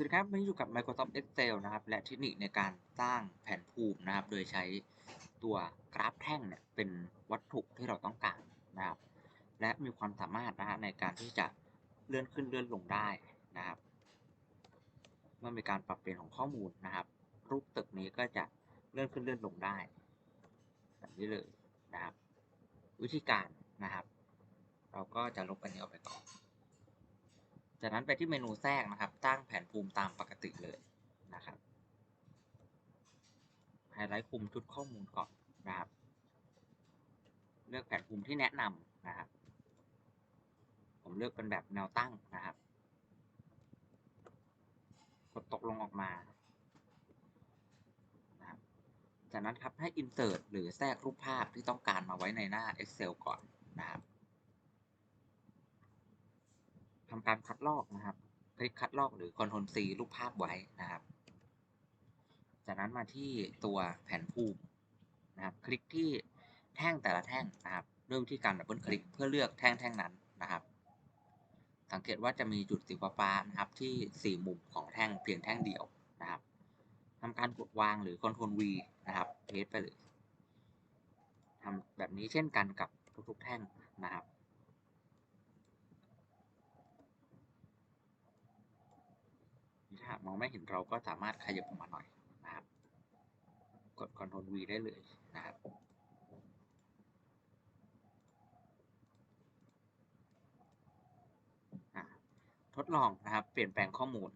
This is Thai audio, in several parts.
สวัสดีครับวันนี้อยู่กับ Microsoft Excel นะครับ และเทคนิคในการสร้างแผนภูมินะครับ โดยใช้ตัวกราฟแท่งเนี่ยเป็นวัตถุที่เราต้องการนะครับ และมีความสามารถนะฮะในการที่จะเลื่อนขึ้นเลื่อนลงได้นะครับ เมื่อมีการปรับเปลี่ยนของข้อมูลนะครับ รูปตึกนี้ก็จะเลื่อนขึ้นเลื่อนลงได้แบบนี้เลยนะครับ วิธีการนะครับ เราก็จะลบอันนี้ออกไปก่อนจากนั้นไปที่เมนูแทรกนะครับ ตั้งแผน ภูมิตามปกติเลยนะครับไฮไลท์คุมชุดข้อมูลก่อนนะครับ เลือกแผนภูมิที่แนะนำนะครับ ผมเลือกเป็นแบบแนวตั้งนะครับ กดตกลงออกมานะครับจากนั้นครับให้ insert หรือแทรกรูปภาพที่ต้องการมาไว้ในหน้า Excel ก่อนนะครับทำการคัดลอกนะครับ ลิกคัดลอกหรือ Ctrl C รูปภาพไว้นะครับ จากนั้นมาที่ตัวแผนภูมินะครับ คลิกที่แท่งแต่ละแท่งนะครับ ด้วยวิธีการดับเบิลคลิกเพื่อเลือกแท่งแท่งนั้นนะครับ สังเกตว่าจะมีจุดสีฟ้านะครับ ที่ 4 มุมของแท่งเพียงแท่งเดียวนะครับทำการกดวางหรือ Ctrl V นะครับเพสไปเลยทำแบบนี้เช่นกันกับทุกๆแท่งนะครับ ถ้า หากมองไม่เห็นเราก็สามารถขยับออกมาหน่อยนะครับ กด Ctrl V ได้เลยนะครับทดลองนะครับ เปลี่ยนแปลงข้อมูล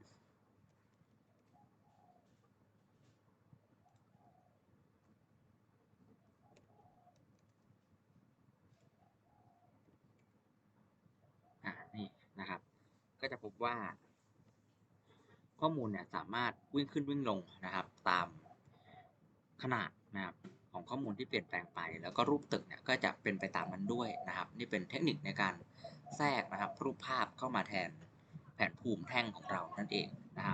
นี่นะครับ ก็จะพบว่า ข้อมูลเนี่ยสามารถวิ่งขึ้นวิ่งลงนะครับตามขนาดนะครับของข้อมูลที่เปลี่ยนแปลงไป แล้วก็รูปตึกเนี่ยก็จะเป็นไปตามนั้นด้วยนะครับ นี่เป็นเทคนิคในการแทรกนะครับรูปภาพเข้ามาแทนแผนภูมิแท่งของเรานั่นเองนะครับ